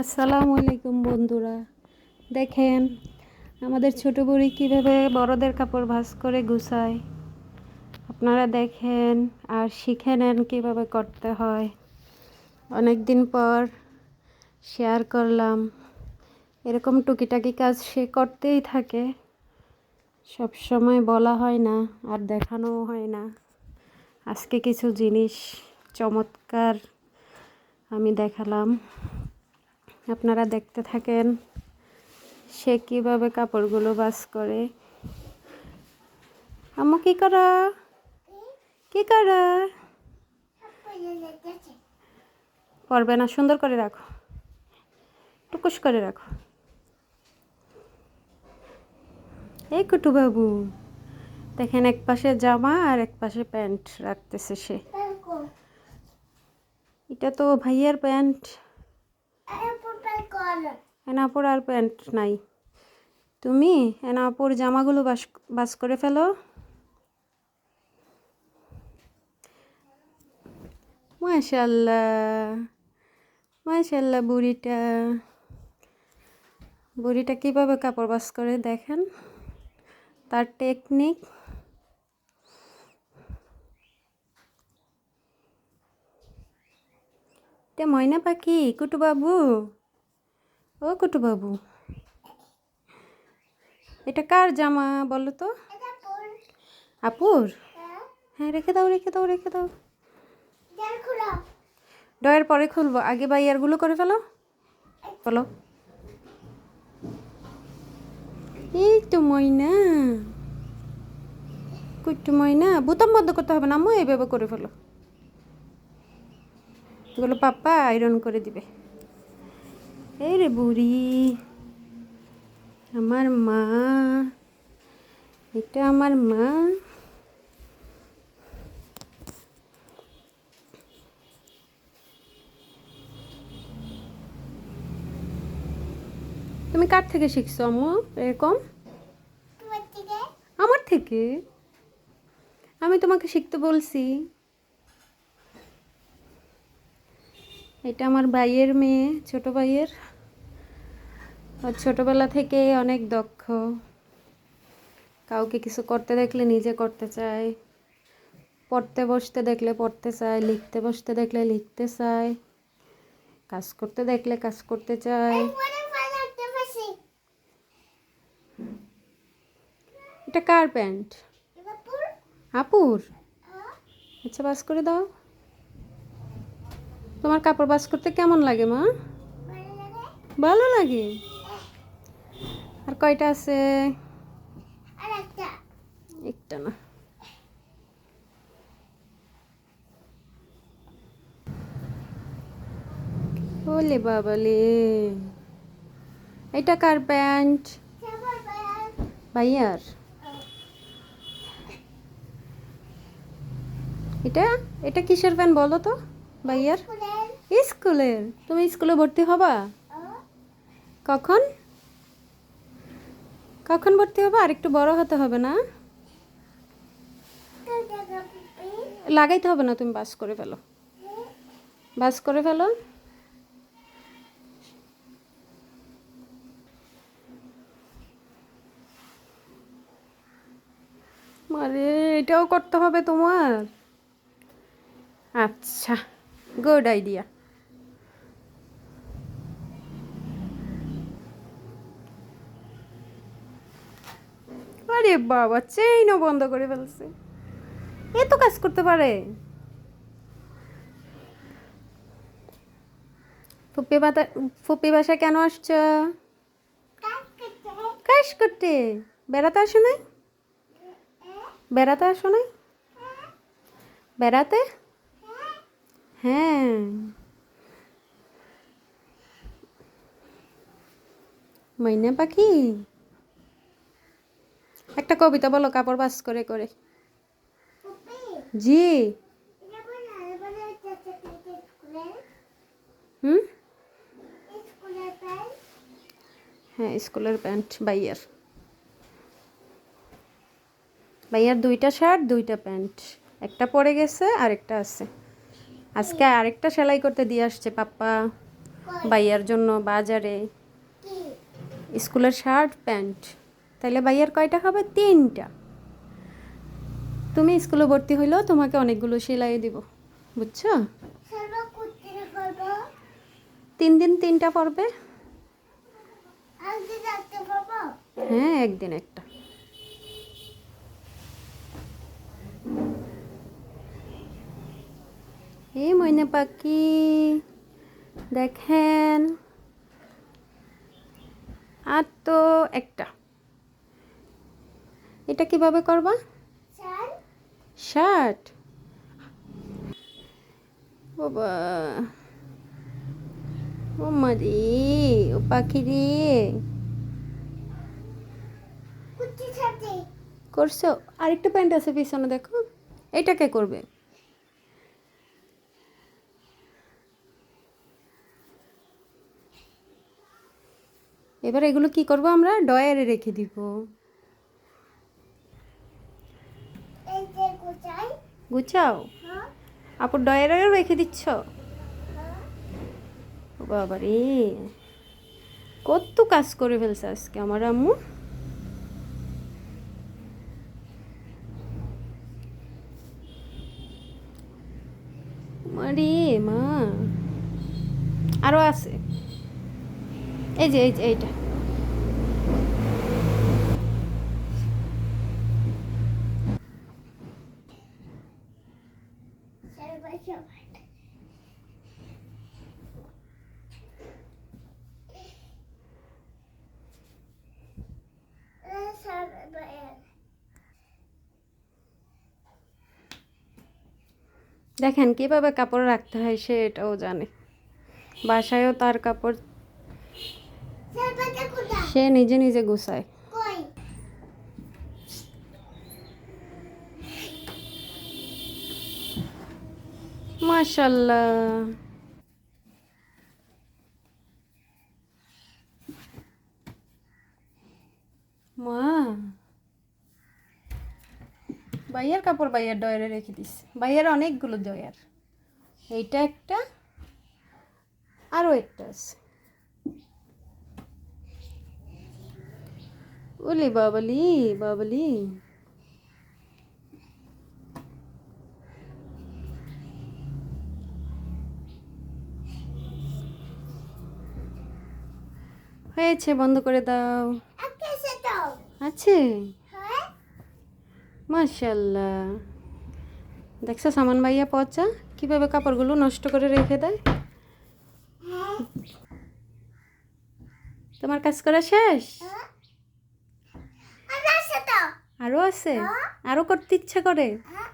আসসালামু আলাইকুম বন্ধুরা। দেখেন, আমাদের ছোট বুড়ি কীভাবে বড়দের কাপড় ভাঁজ করে গুছায়। আপনারা দেখেন আর শিখে নেন কীভাবে করতে হয়। অনেক দিন পর শেয়ার করলাম। এরকম টুকিটাকি কাজ সে করতেই থাকে। সব সময় বলা হয় না, আর দেখানোও হয় না। আজকে কিছু জিনিস চমৎকার আমি দেখালাম। আপনারা দেখতে থাকেন সে কীভাবে কাপড়গুলো বাস করে। আম্মু কি করা? কি করা? পরবে না সুন্দর করে রাখো। টুকুস করে রাখো। এই কুটু বাবু দেখেন এক পাশে জামা আর এক পাশে প্যান্ট রাখতেছে সে। এটা তো ভাইয়ের প্যান্ট। এনাপুর আর প্যান্ট নাই। তুমি এনাপুর জামাগুলো বাস বাস করে ফেলো। মাশাল্লাহ মাশাল্লাহ বুড়িটা। বুড়িটা কীভাবে কাপড় বাস করে দেখেন? তার টেকনিক। এটা ময়না পাখি কুটু বাবু ও কুটু বাবু। এটা কার জামা বলো তো? আপুর? হ্যাঁ রেখে দাও রেখে দাও রেখে দাও। ডয়ের পরে খুলবো। আগে বাইয়ারগুলো করে ফেলো। বলো। এই তো ময়না। কুট্টু ময়না? বোতাম বন্ধ করতে হবে না, আম্মু? এইভাবে করে ফেলো। এগুলো পাপ্পা আয়রন করে দিবে। এই রে বুড়ি আমার মা। এটা আমার মা। তুমি কার থেকে শিখছো আম্মু? এরকম? আমার থেকে? আমি তোমাকে শিখতে বলছি। এটা আমার ভাইয়ের মেয়ে ছোট ভাইয়ের। ছোটবেলা থেকে অনেক দক্ষ। কাউকে কিছু করতে দেখলে নিজে করতে চায়। পড়তে বসতে দেখলে পড়তে চায় লিখতে বসতে দেখলে লিখতে চায়। কাজ করতে দেখলে কাজ করতে চায়। এটা কার প্যান্ট? আপুর? আচ্ছা বাস করে দাও। তোমার কাপড় বাস করতে কেমন লাগে, মা? ভালো লাগে? আর কয়টা আছে? একটা না। ওলে বাবালে। এটা কার প্যান্ট? ভাইয়ার। এটা? এটা কিসের প্যান্ট বলো তো? ভাইয়ার? স্কুলের। তুমি স্কুলে ভর্তি হবা? কখন? কখন ভর্তি হবে? আর একটু বড় হতে হবে না? লাগাইতে হবে না, তুমি বাস করে ফেলো। বাস করে ফেলো। মারে, এটাও করতে হবে তোমার? আচ্ছা। গুড আইডিয়া আরে বাবা চেইনও বন্ধ করে ফেলছে। এ তো কাজ করতে পারে। ফুপি বাতা, ফুপি বাসা কেন আসছ? কাজ করতে। বেড়াতে আসো নাই? বেড়াতে আসো নাই? বেড়াতে? হ্যাঁ। মাইনা পাখি? একটা কবিতা বলো, কাপড় বাস করে করে। জি। হুম? হ্যাঁ স্কুলের প্যান্ট বাইয়ার ভাইয়ার দুইটা শার্ট, দুইটা প্যান্ট। একটা পরে গেছে আর একটা আছে। আজকে আরেকটা সেলাই করতে দিয়ে আসছে পাপ্পা বাইয়ার জন্য বাজারে। স্কুলের শার্ট প্যান্ট। তাইলে বাইয়ার কয়টা হবে? তিনটা। তুমি স্কুলে ভর্তি হইলেও তোমাকে অনেকগুলো সেলাই দিব বুঝছ? তিন দিন তিনটা পড়বে? হ্যাঁ একদিন একটা ময়না পাখি। দেখেন। আর তো একটা। এটা কীভাবে করবা? শার্ট। বাবা ও মারি ও পাখি রে। করছ? আরেকটা প্যান্ট আছে পিছনে দেখো। এইটাকে করবে? এবার এগুলো কি করব আমরা? ডয়ারে রেখে দিব। গুছাও? হ্যাঁ। আপুর ডয়ারেও রেখে দিচ্ছ? হ্যাঁ। বাবা রে। কত কাজ করে ফেলছে আজকে আমার আম্মু। মারে মা। আরও আছে? এই যে এই যে, এইটা। দেখেন কীভাবে কাপড় রাখতে হয় সে এটাও জানে। বাসায়ও তার কাপড় সে নিজে নিজে গুছায়। মাশাল্লাহ। মা। ভাইয়ার কাপড় ভাইয়ার ডয়ারে রেখে দিস ভাইয়ার অনেকগুলো ডয়ার। এইটা একটা আরও একটা আছে। ওলি বাবলি বাবলি। হয়েছে বন্ধ করে দাও। আছে? হ্যাঁ? মাশাল্লাহ। দেখছ সামান ভাইয়া পচা? কীভাবে কাপড়গুলো নষ্ট করে রেখে দেয়? হ্যাঁ। তোমার কাজ করা শেষ? হ্যাঁ। আরও আছে আরও করতে ইচ্ছা করে? হ্যাঁ।